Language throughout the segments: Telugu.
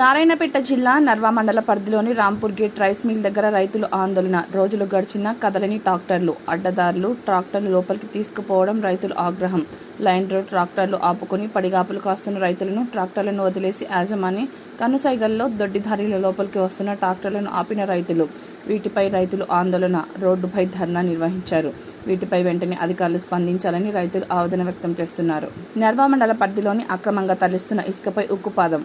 నారాయణపేట జిల్లా నర్వా మండల పరిధిలోని రాంపూర్ గేట్ రైస్ మిల్ దగ్గర రైతులు ఆందోళన. రోజులు గడిచిన కదలని ట్రాక్టర్లు అడ్డదారులు ట్రాక్టర్లు లోపలికి తీసుకుపోవడం రైతులు ఆగ్రహం. లైన్ రోడ్ ట్రాక్టర్లు ఆపుకొని పడిగాపులు కాస్తున్న రైతులను ట్రాక్టర్లను వదిలేసి యాజమాని కనుసైగల్లో దొడ్డిదారిల లోపలికి వస్తున్న ట్రాక్టర్లను ఆపిన రైతులు. వీటిపై రైతులు ఆందోళన. రోడ్డుపై ధర్నా నిర్వహించారు. వీటిపై వెంటనే అధికారులు స్పందించాలని రైతులు ఆవేదన వ్యక్తం చేస్తున్నారు. నర్వా మండల పరిధిలోని అక్రమంగా తరలిస్తున్న ఇసుకపై ఉక్కుపాదం.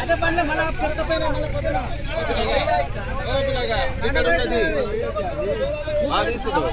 అదే పండ్లు మళ్ళీ పక్కపైన మళ్ళీ పొద్దున బాగా తీసుకుంటారు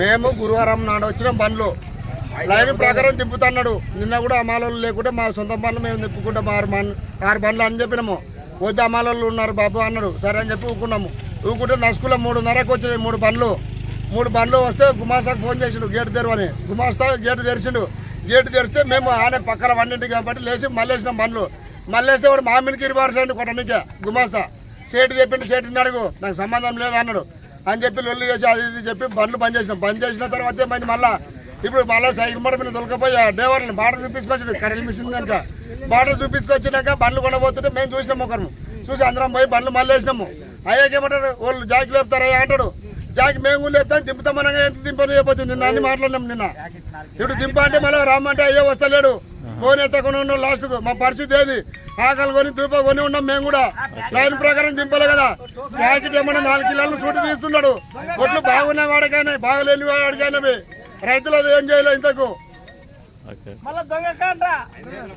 మేము గురువారం నాడు వచ్చిన బండ్లు. లైన్ ప్రకారం తిప్పుతున్నాడు. నిన్న కూడా అమాలోళ్ళు లేకుంటే మా సొంత బండ్లు మేము తిప్పుకుంటాం. ఆరు బండ్లు ఆరు బండ్లు అని చెప్పినాము. వద్దు అమాలోళ్ళు ఉన్నారు బాబు అన్నాడు. సరే అని చెప్పి ఊకున్నాము. ఊకుంటే నసుకులో మూడున్నరకు వచ్చింది మూడు బండ్లు. మూడు బండ్లు వస్తే గుమాస్తాకు ఫోన్ చేసిండు గేటు తెరవని. గుమాస్తా గేటు తెరిచిండు. గేటు తెరిస్తే మేము ఆనే పక్కన వండింటి కాబట్టి లేచి మళ్ళేసినాం బండ్లు. మళ్ళేస్తే వాడు మామిడికి ఇరిబార్చండి కొట్టనికే. గుమాస్తా సేటు చెప్పిండు సేటు అడుగు. నాకు సంబంధం లేదు అన్నాడు. అని చెప్పి లొల్లి చేసి అది ఇది చెప్పి బండ్లు బంద్ చేసినాం. బంద్ చేసిన తర్వాత మంది మళ్ళా? ఇప్పుడు మళ్ళీ సైకిల్ మడ మీద దొరకపోయి? డ్రైవర్ని బాటర్ చూపించుకొచ్చింది. కరెంట్ మిషన్ కనుక. బాటర్ చూపించుకొచ్చినాక బండ్లు కొనబోతుంటే మేము చూసినాము ఒకరు చూసి అందరం పోయి బండ్లు మళ్ళీ వేసినాము. అయ్యాక ఏమంటాడు వాళ్ళు జాకి లేపుతారా? అంటాడు. జాకి మేము లేపుతాం దింపుతామనగా ఎంత దింపని చెప్పొచ్చు నిన్న అన్ని మాట్లాడినాం నిన్న. ఇప్పుడు దింప అంటే మళ్ళీ రమ్మంటే అయ్యే వస్తలేడు. ఫోన్ ఎత్తకుండా ఉన్నాడు లాస్ట్కు. మా పరిస్థితి ఏది? ఆకలి కొని తూప కొని ఉన్నాం మేము కూడా. లైన్ ప్రకారం దింపలే కదా. ప్యాకెట్ ఏమన్నా నాలుగు కిలోలు సూటి తీస్తున్నాడు. ఒట్లు బాగున్న వాడికైనా బాగలేని వాడికైనా రైతులు అది ఏం చేయలేదు ఇంతకు.